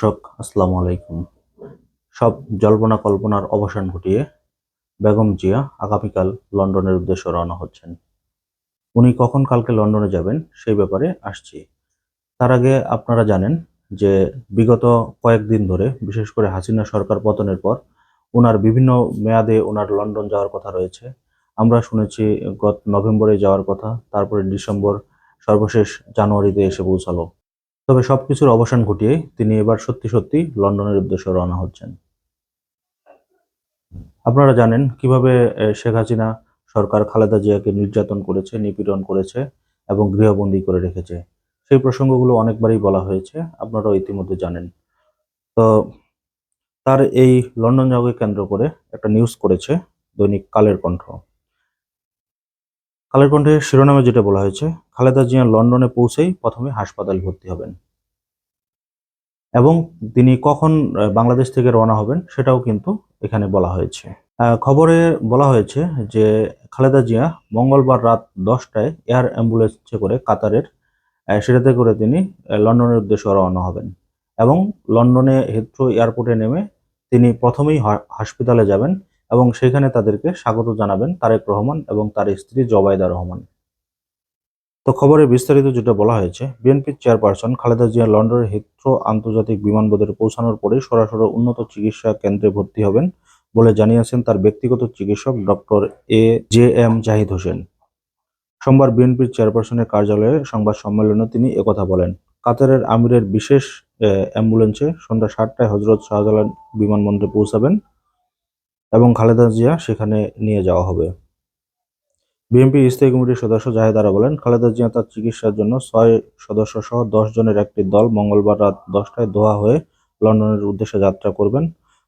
দর্শক আসসালামু আলাইকুম। সব জল্পনা কল্পনার অবসান ঘটিয়ে বেগম জিয়া আগামীকাল লন্ডনের উদ্দেশ্যে রওনা হচ্ছেন। উনি কখন কালকে লন্ডনে যাবেন সেই ব্যাপারে আসছি। তার আগে আপনারা জানেন যে বিগত কয়েকদিন ধরে, বিশেষ করে হাসিনা সরকার পতনের পর ওনার বিভিন্ন মেয়াদে ওনার লন্ডন যাওয়ার কথা রয়েছে। আমরা শুনেছি গত নভেম্বরে যাওয়ার কথা, তারপরে ডিসেম্বর সর্বশেষ জানুয়ারিতে এসে পৌঁছালো। তবে সবকিছুর অবসান ঘটিয়ে তিনি এবার সত্যি সত্যি লন্ডনের উদ্দেশ্যে রওনা হচ্ছেন। আপনারা জানেন কীভাবে শেখ হাসিনা সরকার খালেদা জিয়াকে নির্যাতন করেছে, নিপীড়ন করেছে এবং গৃহবন্দী করে রেখেছে। সেই প্রসঙ্গগুলো অনেকবারই বলা হয়েছে, আপনারাও ইতিমধ্যে জানেন। তো তার এই লন্ডন যাওয়াকে কেন্দ্র করে একটা নিউজ করেছে দৈনিক কালের কণ্ঠ। কালের কণ্ঠের শিরোনামে যেটা বলা হয়েছে, খালেদা জিয়া লন্ডনে পৌঁছেই প্রথমে হাসপাতালে ভর্তি হবেন। এবং তিনি কখন বাংলাদেশ থেকে রওনা হবেন সেটাও কিন্তু এখানে বলা হয়েছে। খবরে বলা হয়েছে যে খালেদা জিয়া মঙ্গলবার রাত দশটায় এয়ার অ্যাম্বুলেন্সে করে কাতারের সেটাতে করে তিনি লন্ডনের উদ্দেশ্যে রওনা হবেন। এবং লন্ডনে হিথ্রো এয়ারপোর্টে নেমে তিনি প্রথমেই হাসপাতালে যাবেন। এবং সেখানে তাদেরকে স্বাগত জানাবেন তারেক রহমান এবং তার স্ত্রী জবাইদা রহমান। তো খবরে বিস্তারিত যেটা বলা হয়েছে, বিএনপির চেয়ারপারসন খালেদা জিয়া লন্ডনের হিথ্রো আন্তর্জাতিক বিমানবন্দরে পৌঁছানোর পরে সরাসরি উন্নত চিকিৎসা কেন্দ্রে ভর্তি হবেন বলে জানিয়েছেন তার ব্যক্তিগত চিকিৎসক doctor A J M Zahid Hossain. সোমবার বিএনপির চেয়ারপারসনের কার্যালয়ে সংবাদ সম্মেলনে তিনি একথা বলেন। কাতারের আমিরের বিশেষ অ্যাম্বুলেন্সে সন্ধ্যা সাতটায় হজরত শাহজালাল বিমানবন্দরে পৌঁছাবেন। এবং খালেদা জিয়া সেখানে নিয়ে যাওয়া হবে। বিএনপি স্থায়ী কমিটির সদস্য জাহেদারা বলেন, খালেদা জিয়া তার চিকিৎসার জন্য ছয় সদস্য সহ দশ জনের একটি দল মঙ্গলবার রাত দশটায় দোহা হয়ে লন্ডনের উদ্দেশ্যে যাত্রা করবেন।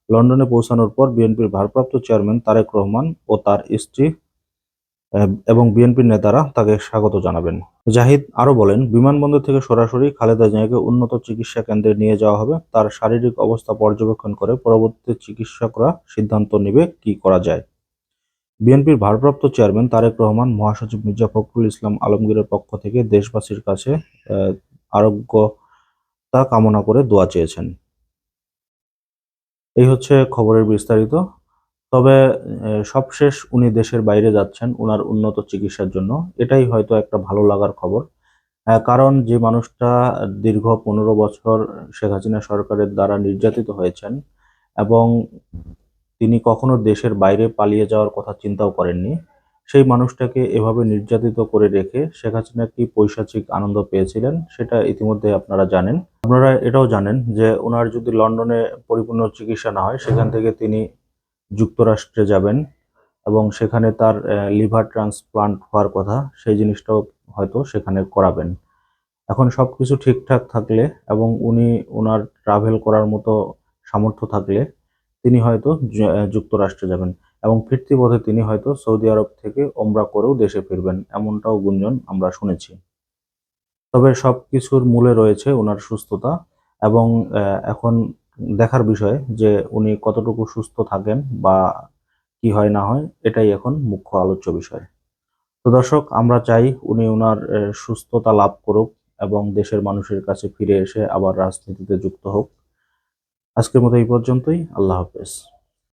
লন্ডনে পৌঁছানোর পর বিএনপির ভারপ্রাপ্ত চেয়ারম্যান তারেক রহমান ও তার স্ত্রী এবং বিএনপির নেতারা তাকে স্বাগত জানাবেন। জাহিদ আরও বলেন, বিমানবন্দর থেকে সরাসরি খালেদা জিয়াকে উন্নত চিকিৎসা কেন্দ্রে নিয়ে যাওয়া হবে। তার শারীরিক অবস্থা পর্যবেক্ষণ করে পরবর্তীতে চিকিৎসকরা সিদ্ধান্ত নেবে কি করা যায়। বিএনপির ভারপ্রাপ্ত চেয়ারম্যান তারেক রহমান, মহাসচিব মির্জা ফখরুল ইসলাম আলমগীরের পক্ষ থেকে দেশবাসীর কাছে আরোগ্যতা কামনা করে দোয়া চেয়েছেন। এই হচ্ছে খবরের বিস্তারিত। তবে সবশেষ উনি দেশের বাইরে যাচ্ছেন ওনার উন্নত চিকিৎসার জন্য। এটাই হয়তো একটা ভালো লাগার খবর। কারণ যে মানুষটা দীর্ঘ পনেরো বছর শেখ হাসিনা সরকারের দ্বারা নির্যাতিত হয়েছেন এবং তিনি কখনো দেশের বাইরে পালিয়ে যাওয়ার কথা চিন্তাও করেননি, সেই মানুষটাকে এভাবে নির্যাতিত করে রেখে শেখ হাসিনা কি পৈশাচিক আনন্দ পেয়েছিলেন সেটা ইতিমধ্যে আপনারা জানেন। আপনারা এটাও জানেন যে ওনার যদি লন্ডনে পরিপূর্ণ চিকিৎসা না হয়, সেখান থেকে তিনি যুক্তরাষ্ট্রে যাবেন এবং সেখানে তার লিভার ট্রান্সপ্লান্ট হওয়ার কথা, সেই জিনিসটাও হয়তো সেখানে করাবেন। এখন সব কিছু ঠিকঠাক থাকলে এবং উনি ওনার ট্রাভেল করার মতো সামর্থ্য থাকলে তিনি হয়তো যুক্তরাষ্ট্রে যাবেন এবং ফিরতি পথে তিনি হয়তো সৌদি আরব থেকে ওমরা করেও দেশে ফিরবেন, এমনটাও গুঞ্জন আমরা শুনেছি। তবে সব কিছুর মূলে রয়েছে ওনার সুস্থতা এবং এখন দেখার বিষয় যে উনি কতটুকু সুস্থ থাকেন বা কি হয় না হয়, এটাই এখন মুখ্য আলোচ্য বিষয়। তো দর্শক, আমরা চাই উনি ওনার সুস্থতা লাভ করুক এবং দেশের মানুষের কাছে ফিরে এসে আবার রাজনীতিতে যুক্ত হোক। আজকের মতো এই পর্যন্তই। আল্লাহ হাফেজ।